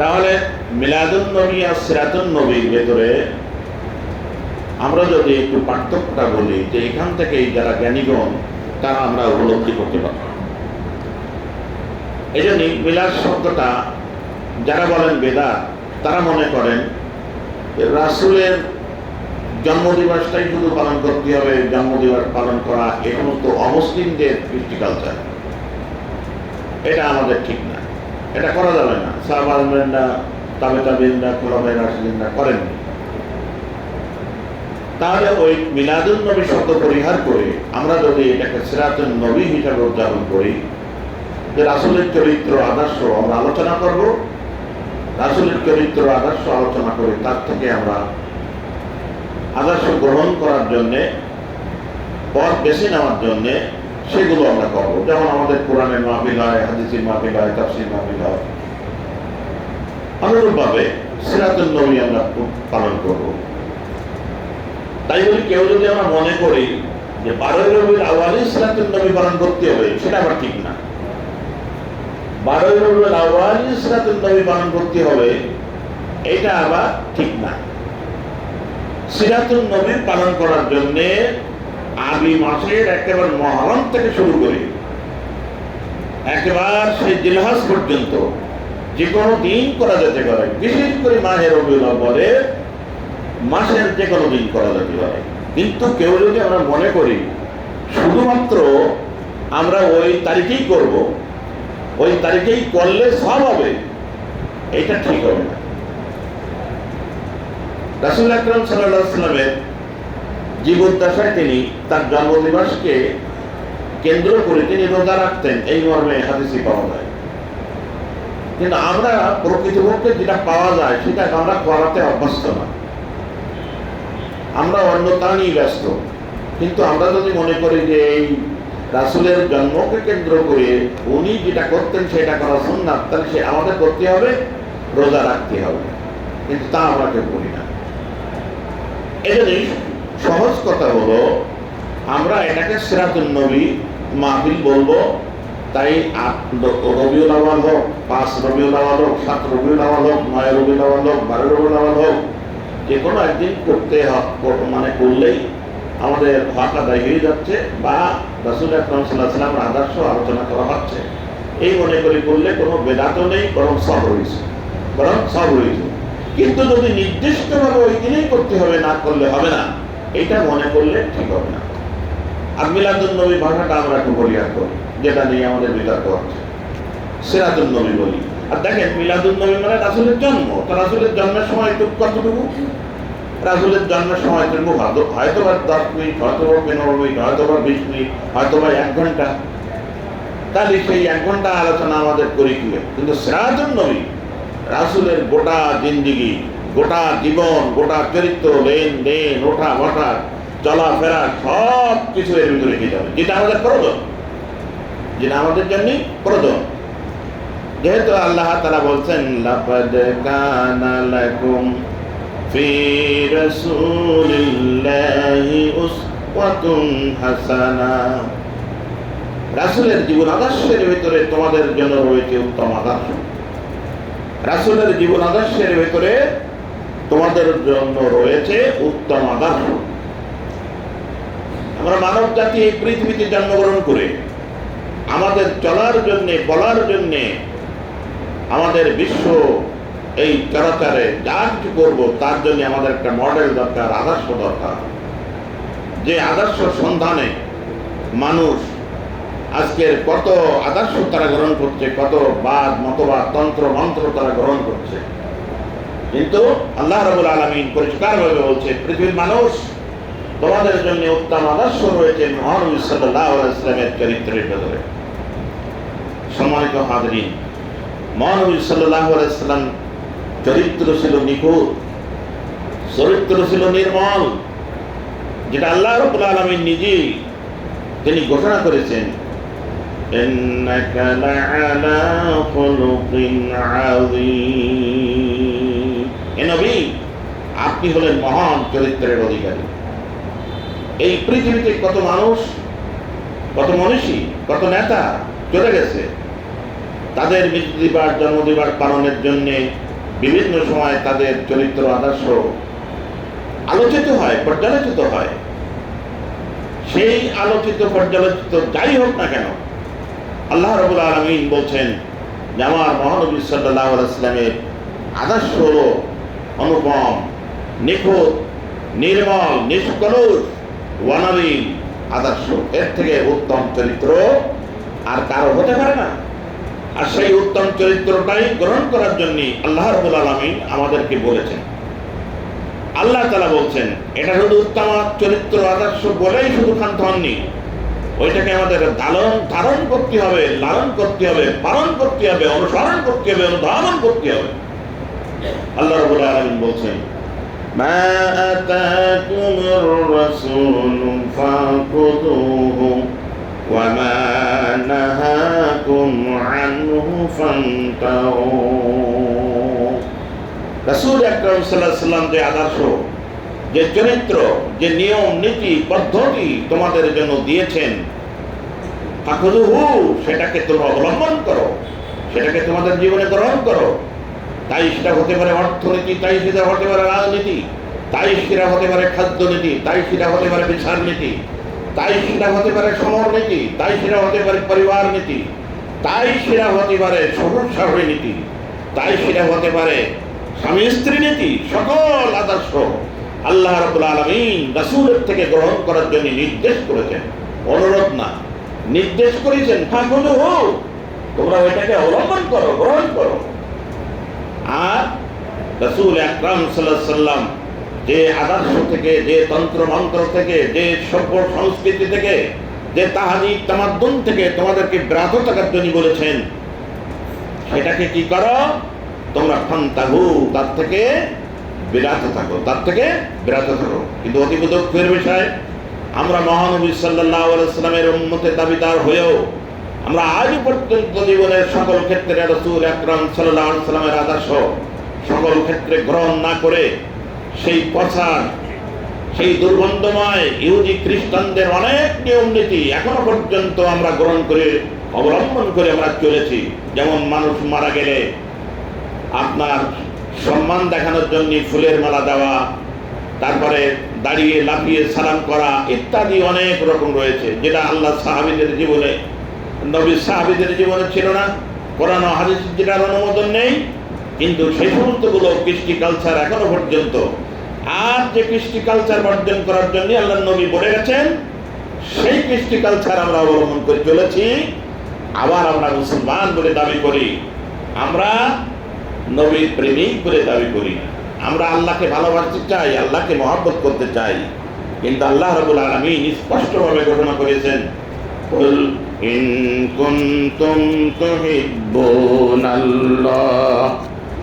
তাহলে মিলাদুন নবী আর সিরাতুন নবীর ভেতরে আমরা যদি একটু পার্থক্যটা বলি যে এখান থেকেই যারা জ্ঞানীগণ, তারা আমরা উপলব্ধি করতে পারব এই জন্যই মিলাদ শব্দটা যারা বলেন বেদা তারা মনে করেন রাসুলের জন্মদিবসটাই শুধু পালন করতে হবে, জন্মদিবস পালন করা, এ সমস্ত অমুসলিমদের কৃষ্টি কালচার এটা আমাদের ঠিক না। এটা করা যাবে না। সাহাবানরা তাবে তাবিনরা খোলাফাই রাশিদিনরা করেননি তাহলে ওই মিলাদুল নবী শব্দ পরিহার করে আমরা যদি এটাকে সিরাতুল নবী হিসাবে উদযাপন করি, যে রাসুলের চরিত্র আদর্শ আমরা আলোচনা করব, রাসুলের চরিত্র আদর্শ আলোচনা করে তার থেকে আমরা আদর্শ গ্রহণ করার জন্যে, পথ বেছে নেওয়ার জন্যে সেগুলো আমরা করব। যেমন আমাদের কোরআনের মাহফিল হয় হাদিসের মাহফিল হয় তাফসির মাহফিল হয় অনুরূপভাবে সিরাতুল নবী আমরা পালন করব। তাই বলি, কেউ যদি আমরা মনে করি যে বারোই রবির আওয়ালি সিরাতুল নবী পালন করতে হবে, সেটা আবার ঠিক না। বারোই রবির আওয়ালি সিরাতুল নবী পালন করতে হবে, এটা আবার ঠিক না। সিরাতুল নবী পালন করার জন্যে আরবি মাসের একেবারে মহরম থেকে শুরু করে একেবার সেই জিলহাস পর্যন্ত যে কোনো দিন করা যেতে পারে। বিশেষ করে মাহের রবিউল বলে মাসের যে কোনো দিন করা যেতে পারে। কিন্তু কেউ যদি আমরা মনে করি, শুধুমাত্র আমরা ওই তারিখেই করব, ওই তারিখেই করলে সব হবে, এটা ঠিক হবে না। রাসুল আকরম সাল্লামের জীবদ্দশায় তিনি, তার জন্মদিবসকে কেন্দ্র করে তিনি রোজা রাখতেন। এই মর্মে হাদিসি পাওয়া যায়। কিন্তু আমরা প্রকৃতপক্ষে যেটা পাওয়া যায়, সেটা আমরা করাতে অভ্যস্ত না। আমরা অন্য তা নিয়ে ব্যস্ত। কিন্তু আমরা যদি মনে করি যে এই রাসুলের জন্মকে কেন্দ্র করে উনি যেটা করতেন, সেটা করা সুন্নাত, তাহলে সে আমাদের করতে হবে, রোজা রাখতে হবে। কিন্তু তা আমরা কেউ করি না। এজন্যই সহজ কথা হলো, আমরা এটাকে সিরাতুল নবী মাহফিল বলব, তাই আট রবিউল আওয়াল হোক, পাঁচ রবিউল আওয়াল হোক, সাত রবিউল আওয়াল হোক, নয় রবিউল আওয়াল হোক, বারো রবিউল আওয়াল হোক যে কোনো একদিন করতে মানে করলেই আমাদের হক আদায় হয়ে যাচ্ছে বা রাসুল আকরম সাল্লাহ আদর্শ আলোচনা করা হচ্ছে। এই মনে করি করলে কোনো বেদাতও নেই, বরং সব রয়েছে, বরং সব রয়েছে। কিন্তু যদি নির্দিষ্টভাবে ওই দিনেই করতে হবে, না করলে হবে না। এটা মনে করলে ঠিক হবে না। আর মিলাদুল নবী ভাষাটা আমরা একটু পরিহার করি যেটা নিয়ে আমাদের বিতর্ক হচ্ছে। সিরাতুল নবী বলি। আর দেখেন মিলাদুল নবী মানে রাসুলের জন্ম। তো রাসুলের জন্মের সময় একটু কতটুকু? রাসুলের জন্মের সময় একটু হয়তো- হয়তো বা দশ মিনিট হয়তো বা পনেরো মিনিট হয়তো বা বিশ মিনিট হয়তো বা এক ঘণ্টা। তাহলে সেই এক ঘণ্টা আলোচনা আমাদের করি কিন্তু সিরাজুল নবী, রাসুলের গোটা জিন্দিগি গোটা জীবন, গোটা চরিত্র লেনদেন ওঠা, বসা চলাফেরা সব কিছু এর ভিতরে রেখে যাবে যেটা আমাদের প্রয়োজন। যেটা আমাদের জন্য প্রয়োজন। যেহেতু আল্লাহ তারা বলছেন, লাকাদ কানা লাকুম ফি রাসূলিল্লাহি উসওয়াতুন হাসানা। রাসূলের জীবন আদর্শের ভিতরে তোমাদের জন্য রয়েছে উত্তম আদর্শ। রাসূলের জীবন আদর্শের ভিতরে তোমাদের জন্য রয়েছে উত্তম আদর্শ আমরা মানব জাতি এই পৃথিবীতে জন্মগ্রহণ করে আমাদের চলার জন্যে, বলার জন্যে আমাদের বিশ্ব এই চরাচারে যা কিছু করব, তার জন্য আমাদের একটা মডেল দরকার, আদর্শ দরকার। যে আদর্শ সন্ধানে মানুষ আজকের কত আদর্শ তারা গ্রহণ করছে, কত বাদ, মতবাদ, তন্ত্র, মন্ত্র তারা গ্রহণ করছে। কিন্তু আল্লাহ রবুল আলমিন পরিষ্কারভাবে বলছে পৃথিবীর মানুষ তোমাদের জন্য উত্তম আদর্শ রয়েছে মহানবী সাল্লাহ ইসলামের চরিত্রের ভেতরে সম্মানিত হাজরিন মহানবী সাল্লাহ ইসলাম চরিত্র ছিল নিখুঁত চরিত্র ছিল নির্মল যেটা আল্লাহ রবুল আলমিন নিজেই তিনি ঘোষণা করেছেন إنك لعلى خلق عظيم নবী, আপনি হলেন মহান চরিত্রের অধিকারী। এই পৃথিবীতে কত মানুষ, কত মনীষী, কত নেতা চলে গেছে। তাদের মৃত্যু দিবার জন্ম দিবার পালনের জন্যে বিভিন্ন সময় তাদের চরিত্র আদর্শ আলোচিত হয়, পর্যালোচিত হয়। সেই আলোচিত, পর্যালোচিত যাই হোক না কেন, আল্লাহ রবুল আলমিন বলছেন যে, আমার মহানবী সাল্লাহ ইসলামের আদর্শ অনুপম, নিখুঁত, নির্মল, নিষ্কলুষ ওয়ানাবীন আদর্শ। এর থেকে উত্তম চরিত্র আর কারও হতে পারে না। আর সেই উত্তম চরিত্রটাই গ্রহণ করার জন্য আল্লাহ রবুল আলমিন আমাদেরকে বলেছেন। আল্লাহ তালা বলছেন, এটা শুধু উত্তম চরিত্র আদর্শ বলেই শুধু ক্ষান্ত হননি। ওইটাকে আমাদের ধারণ ধারণ করতে হবে, লালন করতে হবে, পালন করতে হবে, অনুসরণ করতে হবে, অনুধাবন করতে হবে। আল্লাহ রবুল আলমিন বলছেন ما آتاكم الرسول فخذوه وما نهاكم عنه فانتهوا রাসূল আকরাম সাল্লাল্লাহু আলাইহি সাল্লাম যে আদর্শ যে চরিত্র যে নিয়ম নীতি পদ্ধতি তোমাদের জন্য দিয়েছেন ফাখুযুহু সেটাকে তোমরা অবলম্বন করো সেটাকে তোমাদের জীবনে গ্রহণ করো তাই সেটা হতে পারে অর্থনীতি তাই সেটা হতে পারে রাজনীতি তাই সেটা হতে পারে খাদ্যনীতি তাই সেটা হতে পারে বিচার নীতি তাই সেটা হতে পারে সমর নীতি তাই সেটা হতে পারে পরিবার নীতি তাই সেটা হতে পারে শহরে নীতি তাই সেটা হতে পারে স্বামী স্ত্রী নীতি সকল আদর্শ আল্লাহ রবুল আলমিন রাসূলের থেকে গ্রহণ করার জন্য নির্দেশ করেছেন। অনুরোধ না, নির্দেশ করেছেন। ফাঁকুল হোক তোমরা ওইটাকে অবলম্বন করো, গ্রহণ করো। আর রসুল আকরাম সাল্লাম যে আদর্শ থেকে, যে তন্ত্র মন্ত্র থেকে, যে সভ্য সংস্কৃতি থেকে, যে তাহানি তামাদ্দুন থেকে তোমাদেরকে ব্রাত থাকার জন্য বলেছেন, সেটাকে কি করো? তোমরা ফান্তাহু, তার থেকে বিরাত থাকো, তার থেকে বিরাত থাকো। কিন্তু অতি বিষয়, আমরা মহানবী সাল্লাহ সাল্লামের উন্মতের দাবিদার হয়েও আমরা আজ পর্যন্ত জীবনের সকল ক্ষেত্রে রসুল আকরাম সাল্লাহ সাল্লামের আদর্শ সকল ক্ষেত্রে গ্রহণ না করে সেই পছার সেই দুর্গন্ধময় ইহুদি খ্রিস্টানদের অনেক নিয়ম নীতি এখনও পর্যন্ত আমরা গ্রহণ করে, অবলম্বন করে আমরা চলেছি। যেমন মানুষ মারা গেলে আপনার সম্মান দেখানোর জন্য ফুলের মালা দেওয়া, তারপরে দাঁড়িয়ে লাফিয়ে সালাম করা ইত্যাদি অনেক রকম রয়েছে, যেটা আল্লাহ সাহাবিদের জীবনে নবী সাহাবিদের জীবনে ছিল না। কোরআন হাদিস যেটার অনুমোদন নেই। কিন্তু সেই সমস্তগুলো কৃষ্টি কালচার এখনও পর্যন্ত। আর যে কৃষ্টি কালচার বর্জন করার জন্য আল্লাহ নবী বলে গেছেন, সেই কৃষ্টি কালচার আমরা অবলম্বন করে চলেছি। আবার আমরা মুসলমান বলে দাবি করি। আমরা নবীর প্রেমিক বলে দাবি করি আমরা আল্লাহকে ভালোবাসতে চাই, আল্লাহকে মহব্বত করতে চাই। কিন্তু আল্লাহ রবুল আলমিন স্পষ্টভাবে ঘোষণা করেছেন قل إن كنتم تحبون الله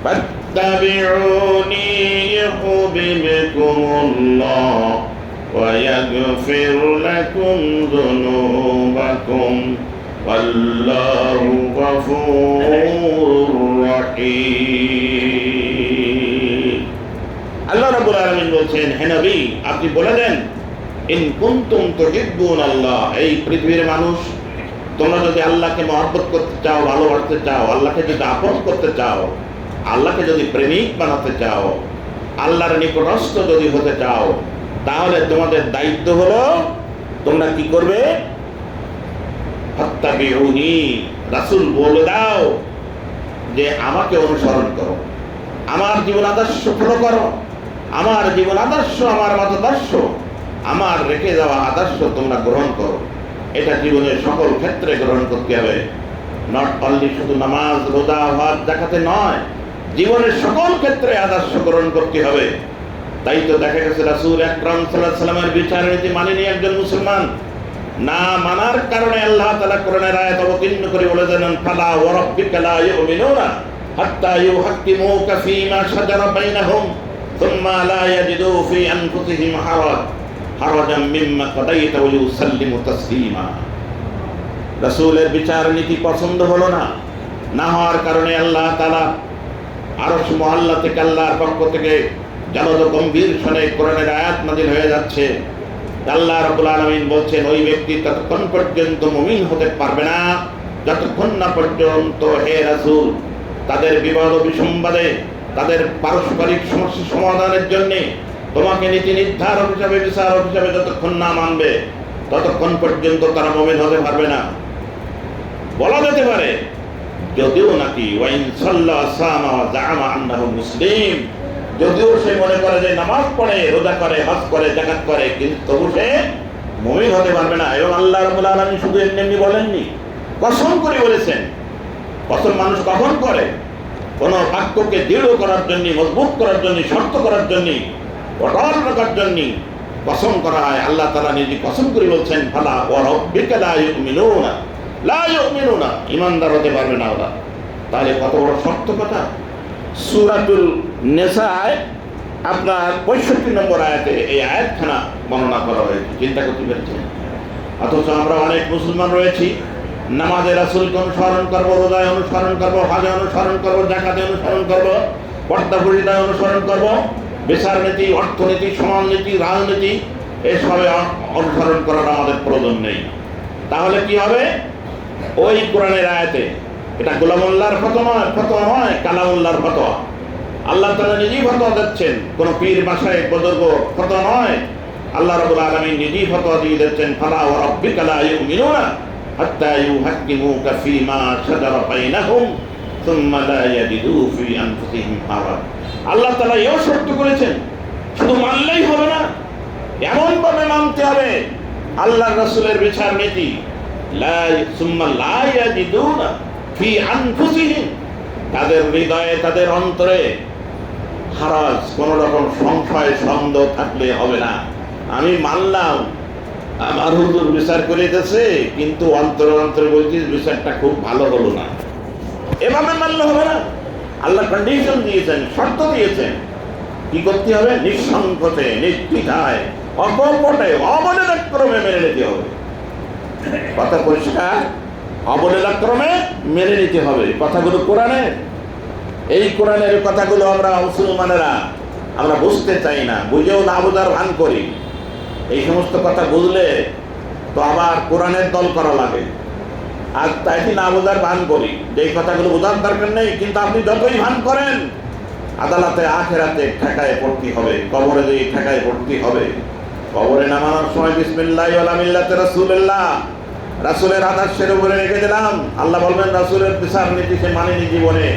فاتبعوني يحببكم الله ويغفر لكم ذنوبكم والله غفور رحيم আল্লাহ রাব্বুল আলামিন বলছেন হে নবী আপনি বলে দেন ইন কুনতুম তুহিব্বুন আল্লাহ, এই পৃথিবীর মানুষ, তোমরা যদি আল্লাহকে মহব্বত করতে চাও, ভালোবাসতে চাও, আল্লাহকে যদি আপন করতে চাও, আল্লাহকে যদি প্রেমিক বানাতে চাও, আল্লাহর নিকটস্থ যদি হতে চাও, তাহলে তোমাদের দায়িত্ব হলো, তোমরা কি করবে? ফাত্তাবিউনি, রাসূল বলে দাও যে আমাকে অনুসরণ করো। আমার জীবন আদর্শ ফলো করো। আমার জীবন আদর্শ, আমার মতাদর্শ। আমার রেখে যাওয়া আদর্শ তোমরা গ্রহণ করো। এটা জীবনের সকল ক্ষেত্রে গ্রহণ করতে হবে। নট অনলি শুধু নামাজ, রোজা, হজ দেখাতে নয়, জীবনের সকল ক্ষেত্রে আদর্শ গ্রহণ করতে হবে। তাই তো দেখা গেছে রাসূল আকরাম সাল্লাল্লাহু সাল্লামের বিচার নীতি মানেনি একজন মুসলমান। না মানার কারণে আল্লাহ তালা কোরআনের আয়াত অবতীর্ণ করে বলে দেন ফালা ওয়া রাব্বিকা লা ইউমিনুনা হাত্তা ইউহাক্কিমুকা ফীমা শাজারা বাইনাহুম থুম্মা লা ইয়াজিদু ফি আনফুসিহিম হারাজ। রাসূলের বিচার নীতি পছন্দ হলো না না হওয়ার কারণে আল্লাহ তাআলা আরশ মহল্লা থেকে আল্লাহর পক্ষ থেকে জালদ গম্ভীর শোনে কোরআনের আয়াত নাজিল হয়ে যাচ্ছে। আল্লাহ রাব্বুল আলামিন বলছেন, ওই ব্যক্তি ততক্ষণ পর্যন্ত মুমিন হতে পারবে না, যতক্ষণ না পর্যন্ত হে রাসূল, তাদের বিবাদ বিসম্বাদে তাদের পারস্পরিক সমস্যা সমাধানের জন্যে তোমাকে নীতি নির্ধারক হিসাবে, বিচারক হিসাবে যতক্ষণ না মানবে, ততক্ষণ পর্যন্ত তারা মমিন হতে পারবে না। বলা যেতে পারে, যদিও নাকি জামা মুসলিম, যদিও সে মনে করে যে নামাজ পড়ে, রোজা করে, হজ করে, জাকাত করে, কিন্তু তবু সে মুমিন হতে পারবে না। এবং আল্লাহ রাব্বুল আলামিন শুধু এমনি বলেননি। কসম করে বলেছেন। কসম মানুষ কখন করে? কোন বাক্যকে দৃঢ় করার জন্য, মজবুত করার জন্য শর্ত করার জন্য অটল রাখার জন্য কসম করা হয়। আল্লাহ তাআলা নিজে কসম করে বলছেন, ফালা ওয়া রাব্বিকা লা ইউমিনুনা। লা ইউমিনুনা। ঈমানদার হতে পারবে না ওরা। তাহলে কত বড় শক্ত কথা। সূরাতুল নিসায় আপনার পঁয়ষট্টি নম্বর আয়াতে এই আয়াতখানা বর্ণনা করা হয়েছে। চিন্তা করতে পেরেছেন? অথচ আমরা অনেক মুসলমান রয়েছি। নামাজে রাসুলকে অনুসরণ করব, রোজায় অনুসরণ করব, হাজে অনুসরণ করব জাকাতে অনুসরণ করব, পর্দা অনুসরণ করব। বিচার নীতি অর্থনীতি, সমাজনীতি, রাজনীতি, এসবে অনুসরণ করার আমাদের প্রয়োজন নেই। তাহলে কি হবে? ওই কোরআনের আয়াতে, এটা গোলামুল্লাহর ফতোয়া ফতোয়া নয় কালামুল্লাহর ফতোয়া। আল্লাহ তালা নিজেই ফতোয়া দিচ্ছেন, কোন পীর মাসায় বুজুর্গ ফতোয়া নয়। আল্লাহ রাব্বুল আলামিন নিজেই ফতোয়া দিয়ে দিচ্ছেন, ফালা ওয়া রাব্বিকা লা ইউমিনুনা হাত্তা ইউহাক্কিমুকা ফীমা শাজারা বাইনাহুম। সুম্মা আল্লাহ তাআলা এও শর্ত করেছেন, শুধু মানলেই হবে না এমন ভাবে মানতে হবে, আল্লাহর রাসূলের বিচার নীতি তাদের হৃদয়ে, তাদের অন্তরে হারাজ কোন রকম সংশয়, সন্দেহ থাকলে হবে না। আমি মানলাম, আমার হুজুর বিচার করিতেছে, কিন্তু অন্তরে অন্তরে বলছি বিচারটা খুব ভালো হলো না। এভাবে মানলে হবে না। আল্লাহ কন্ডিশন দিয়েছেন, শর্ত দিয়েছেন। কি করতে হবে? নিঃসংকোচে, নির্দ্বিধায়, অকপটে অবলীলাক্রমে মেনে নিতে হবে। কথা পরিষ্কার? অবলীলাক্রমে মেনে নিতে হবে। কথাগুলো কোরআনের এই কোরআনের কথাগুলো আমরা মুসলমানেরা, আমরা বুঝতে চাই না, বুঝেও না বোঝার ভান করি। এই সমস্ত কথা বুঝলে তো আবার কোরআনের দল করা লাগে। আর তাই কি না বোঝার ভান করি? যে কথাগুলো বোঝার দরকার নেই, কিন্তু আপনি যতই ভান করেন, আদালতে আখেরাতে ঠেকায় পড়তে হবে, কবরে যে ঠেকায় পড়তে হবে। কবরে নামানোর সময় বিসমিল্লাহ ওয়ালা মিল্লাতে রাসূলুল্লাহ, রাসূলের আদর্শের উপরে রেখে দিলাম। আল্লাহ বলবেন, রাসূলের বিচার নীতি সে মানেনি জীবনে,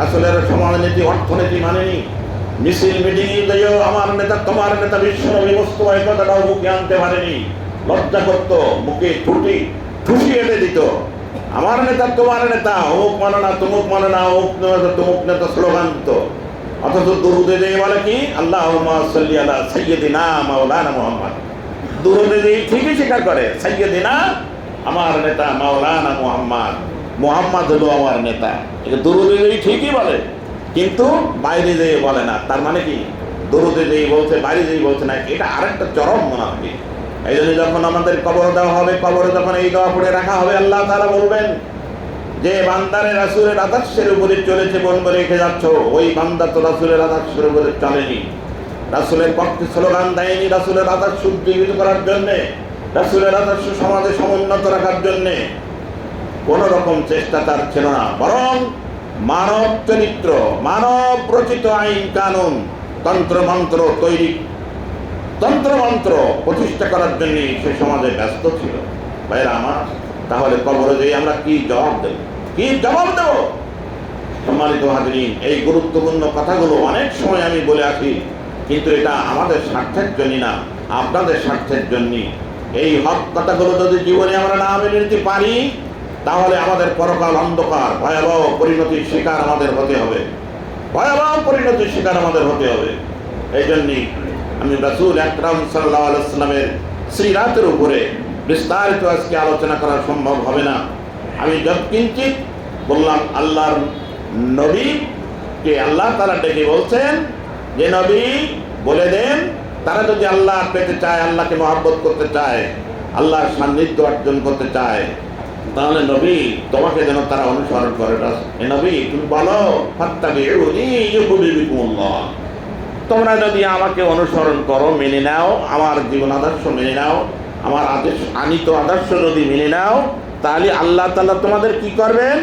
রাসূলের সমাজনীতি অর্থনীতি মানেনি। মিছিল, মিটিং গিয়েও আমার নেতা, তোমার নেতা বিশ্বনবী মোস্তফা এই কথাটাও মুখে আনতে পারেনি। লজ্জা করত, মুখে ঠুটি ঠুসি এনে দিত। আমার নেতা, তোমার নেতা, অমুক মানে না, তমুক মানে না, অমুক নেতা, তমুক নেতা স্লোগান দিত অথচ দুরুদে যে বলে কি? আল্লাহ সাল্লি আলা সৈয়দিনা মাওলানা মুহাম্মদ। দুরুদে যে ঠিকই স্বীকার করে সৈয়দিনা আমার নেতা, মাওলানা মুহাম্মদ। মুহাম্মদ হলো আমার নেতা। এটা দুরুদে যে ঠিকই বলে, কিন্তু বাইরে যেয়ে বলে না, তার মানে কি? দুরুদে যেই বলছে, বাইরে যেই বলছে না, এটা আরেকটা চরম মোনাফি এই জন্য যখন আমাদের কবর দেওয়া হবে, কবরে যখন এই দোয়া পড়ে রাখা হবে, আল্লাহ তারা বলবেন, যে বান্দারে রাসুলের আদর্শের উপরে চলেছে বলবে রেখে যাচ্ছ, ওই বান্দা তো রাসুলের আদর্শের উপরে চলেনি। রাসুলের পক্ষে স্লোগান দেয়নি রাসুলের আদর্শ উজ্জীবিত করার জন্যে, রাসুলের আদর্শ সমাজে সমুন্নত রাখার জন্যে। কোন রকম চেষ্টা তার ছিল না, বরং মানব চরিত্র, মানব রচিত আইন কানুন, তন্ত্রমন্ত্র তৈরি তন্ত্রমন্ত্র প্রতিষ্ঠা করার জন্যে সে সমাজে ব্যস্ত ছিল। ভাইরা আমার, তাহলে কবরে যেয়ে আমরা কি জবাব দেব? কি জবাব দেব? সম্মানিত হাজরিন, এই গুরুত্বপূর্ণ কথাগুলো অনেক সময় আমি বলে আসি, কিন্তু এটা আমাদের স্বার্থের জন্য না, আপনাদের স্বার্থের জন্য এই হক কথাগুলো যদি জীবনে আমরা না মেনে নিতে পারি, তাহলে আমাদের পরকাল অন্ধকার, ভয়াবহ পরিণতির শিকার আমাদের হতে হবে। ভয়াবহ পরিণতির শিকার আমাদের হতে হবে। এই জন্যই আমি রাসুল আকরাম সাল্লাহ আলাইস্লামের শ্রীরাতের উপরে বিস্তারিত আজকে আলোচনা করা সম্ভব হবে না। আমি যৎকিঞ্চিত বললাম, আল্লাহর নবীকে আল্লাহ তারা ডেকে বলছেন, যে নবী বলে দেন, তারা যদি আল্লাহ পেতে চায়, আল্লাহকে মহাব্বত করতে চায়, আল্লাহর সান্নিধ্য অর্জন করতে চায়, তাহলে নবী তোমাকে যেন তারা অনুসরণ করে। নবী, তুমি বলো ইউহিব্বুকুমুল্লাহ। তোমরা যদি আমাকে অনুসরণ করো মেনে নাও আমার জীবন আদর্শ মেনে নাও আমার আদেশ আনিত আদর্শ যদি মেনে নাও তাহলে আল্লাহ তাআলা তোমাদের কি করবেন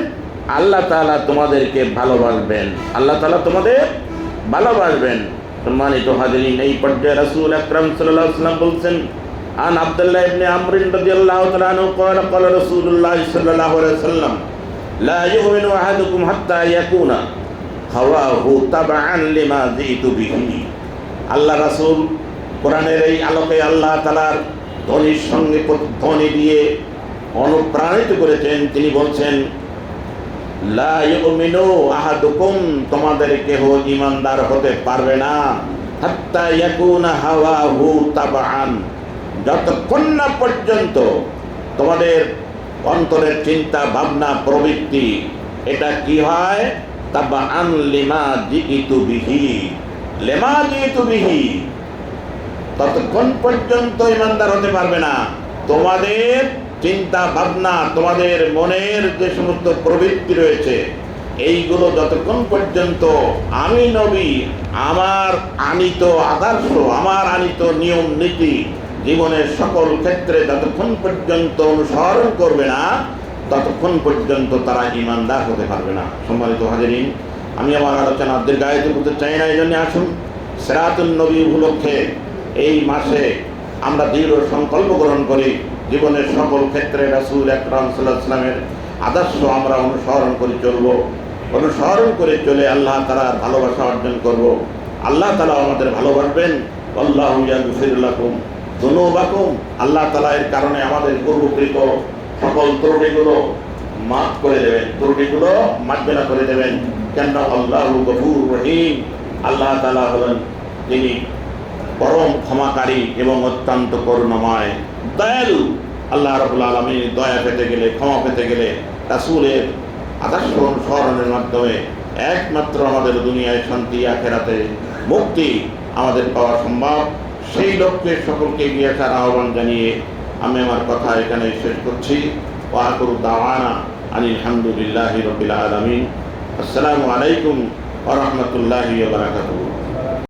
আল্লাহ তাআলা তোমাদেরকে ভালোবাসবেন আল্লাহ তাআলা তোমাদের ভালোবাসবেন সম্মানিত হাজিরিন এই পর্যায়ে রাসূল আকরাম সাল্লাল্লাহু আলাইহি ওয়াসাল্লাম বলছেন عن عبد الله بن عمرو رضي الله تعالى عنه قال قال رسول الله صلى الله عليه وسلم لا يؤمن أحدكم حتى يكون হাওয়াহু তাবাআন লিমা জিতু বিহি। আল্লাহ রাসুল কোরআনের এই আলোকে আল্লাহ তালার ধ্বনির সঙ্গে ধ্বনি দিয়ে অনুপ্রাণিত করেছেন। তিনি বলছেন, লা ইউমিনু আহাদুকুম, তোমাদের কেহ ইমানদার হতে পারবে না। হাত্তা ইয়াকুনা হাওয়াহু তাবাআন। যতক্ষণ না পর্যন্ত তোমাদের অন্তরের চিন্তা, ভাবনা, প্রবৃত্তি, এটা কি হয়? তাবাআন লিমা জিইতু বিহি, লেমা জিইতু বিহি। ততক্ষণ পর্যন্ত ইমানদার হতে পারবে না। তোমাদের চিন্তা ভাবনা, তোমাদের মনের যে সমস্ত প্রবৃত্তি রয়েছে, এইগুলো যতক্ষণ পর্যন্ত আমি নবী, আমার আনিত আদর্শ, আমার আনিত নিয়ম, নীতি, জীবনের সকল ক্ষেত্রে যতক্ষণ পর্যন্ত অনুসরণ করবে না ততক্ষণ পর্যন্ত তারা ইমানদার হতে পারবে না। সম্মানিত হাজারিন, আমি আমার আলোচনা দীর্ঘায়িত করতে চাই না, এই জন্য আসুন সেরাতুল নবী উপলক্ষে এই মাসে আমরা দৃঢ় সংকল্প গ্রহণ করি, জীবনের সকল ক্ষেত্রে রাসুল আকরাম সাল্লাহ সাল্লামের আদর্শ আমরা অনুসরণ করে চলব, অনুসরণ করে চলে আল্লাহ তালা ভালোবাসা অর্জন করব। আল্লাহ তালা আমাদের ভালোবাসবেন। আল্লাহ ইয়াগফিরুল্লাকুম দুনুবাকুম। আল্লাহ তালা এর কারণে আমাদের পূর্বকৃত সকল ত্রুটিগুলো মাফ করে দেবেন, ত্রুটিগুলো মার্জনা করে দেবেন। কেন আল্লাহ গফুর রহিম। আল্লাহ তালা হলেন যিনি পরম ক্ষমাকারী এবং অত্যন্ত করুণাময়। দয়ালু। আল্লাহ রবুল আলমী দয়া পেতে গেলে, ক্ষমা পেতে গেলে রাসুলের আদর্শ অনুসরণের মাধ্যমে একমাত্র আমাদের দুনিয়ায় শান্তি, আখেরাতে মুক্তি আমাদের পাওয়া সম্ভব। সেই লক্ষ্যে সকলকে এগিয়ে আসার আহ্বান জানিয়ে আমি আমার কথা এখানে শেষ করছি। ওয়াকুর দাওয়ানা আনি হামদুলিল্লাহ রবিল আলমিন। আসসালামু আলাইকুম ওরহমতুল্লাহি বারাকাতুহ।